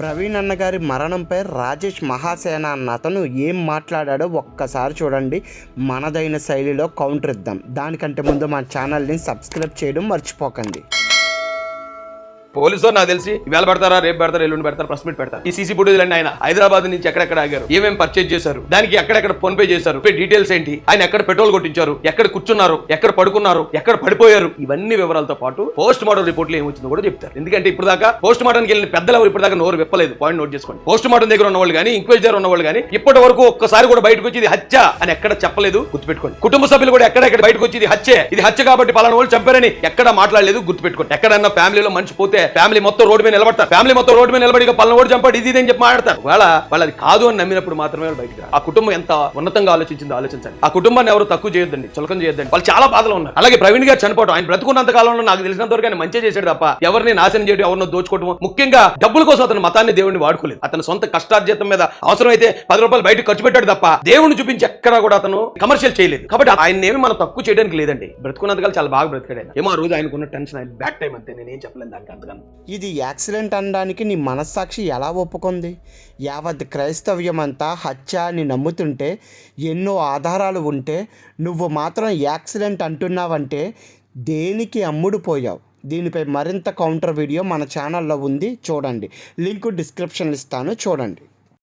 ప్రవీణ్ అన్న గారి మరణంపై రాజేష్ మహాసేన అన్న అతను ఏం మాట్లాడాడో ఒక్కసారి చూడండి. మనదైన శైలిలో కౌంటర్ ఇద్దాం. దానికంటే ముందు మా ఛానల్ని సబ్స్క్రైబ్ చేయడం మర్చిపోకండి. పోలీసు నాకు తెలిసి వేళ పెడతారా రేపు పెడతారా ఎల్లుండి పెడతారు ప్రెస్ మీట్ పెడతారు? ఈ సీసీ ఫుటేజ్ అండి ఆయన హైదరాబాద్ నుంచి ఎక్కడెక్కడ ఆగారు? ఏమేమి పర్చేజ్ చేశారు? దానికి ఎక్కడెక్కడ ఫోన్ పే చేశారు? డీటెయిల్స్ ఏంటి? ఆయన ఎక్కడ పెట్రోల్ కొట్టించారు? ఎక్కడ కూర్చున్నారు? ఎక్కడ పడుకున్నారు? ఎక్కడ పడిపోయారు? ఇవన్నీ వివరాలతో పాటు పోస్ట్ మార్టం రిపోర్ట్లు ఏమొచ్చిందో కూడా చెప్తారు. ఎందుకంటే ఇప్పుడు దాకా పోస్ట్ మార్టంకి వెళ్ళిన పెద్దలు ఇప్పటిదాకా ఇప్పుడు దాకా నోరు విప్పలేదు. పాయింట్ నోట్ చేసుకోండి. పోస్ట్ మార్టం దగ్గర ఉన్న వాళ్ళు కానీ ఇంక్వైరీ దగ్గర ఉన్న వాళ్ళు కానీ ఇప్పటి వరకు ఒక్కసారి కూడా బయటకు వచ్చి ఇది హత్య అని ఎక్కడ చెప్పలేదు గుర్తుపెట్టుకోండి. కుటుంబ సభ్యులు కూడా ఎక్కడెక్కడ బయటకు వచ్చి ఇది హత్యే. ఇది హత్య కాబట్టి పలానా వాళ్ళు చంపారని ఎక్కడ మాట్లాడలేదు గుర్తుపెట్టుకోండి. ఎక్కడన్నా ఫ్యామిలీలో మనిషి పోతే ఫ్యామిలీ మొత్తం రోడ్డు మీద నిలబడతారు. ఫ్యామిలీ మొత్తం రోడ్డు మీద నిలబడి ఇక పలానా చంపాడు ఇది ఇది అని చెప్పి మాట్లాడతారు. వాళ్ళ వాళ్ళు అది కాదు అని నమ్మినప్పుడు మాత్రమే బయటకు ఆ కుటుంబం ఎంత ఉన్నతంగా ఆలోచించింది ఆలోచించండి. ఆ కుటుంబాన్ని ఎవరు తక్కువ చేయొద్దండి చులకం చేయొద్దండి. వాళ్ళు చాలా బాధలు ఉన్నారు. అలాగే ప్రవీణ్ గారు చనిపోవడం ఆయన బ్రతుకున్నంత కాలంలో నాకు తెలిసినంత వరకు ఆయన మంచి చేశాడు తప్ప ఎవరిని నాశనం చేయడం ఎవరినో దోచుకోవడం ముఖ్యంగా డబ్బుల కోసం అతను మతాన్ని దేవుడిని వాడుకోలేదు. అతను సొంత కష్టార్జితం మీద అవసరమైతే పది రూపాయలు బయట ఖర్చు పెట్టాడు తప్ప దేవుడిని చూపించి ఎక్కడా కూడా అతను కమర్షియల్ చేయలేదు. కాబట్టి ఆయన ఏమి మనం తక్కువ చేయడానికి లేదండి. బ్రతుకున్నంత కాలం చాలా బాగా బ్రతికాడు ఏమో ఆ రోజు ఆయనకున్న టెన్షన్ ఆయన బ్యాక్ టైం అంతే. నేను ఏం చెప్పలేను దానికి అంతగాను ఇది యాక్సిడెంట్ అనడానికి నీ మనస్సాక్షి ఎలా ఒప్పుకుంది? యావత్ క్రైస్తవ్యమంతా హత్య అని నమ్ముతుంటే ఎన్నో ఆధారాలు ఉంటే నువ్వు మాత్రం యాక్సిడెంట్ అంటున్నావంటే దేనికి అమ్ముడు పోయావు? దీనిపై మరింత కౌంటర్ వీడియో మన ఛానల్లో ఉంది. చూడండి. లింక్ డిస్క్రిప్షన్ ఇస్తాను. చూడండి.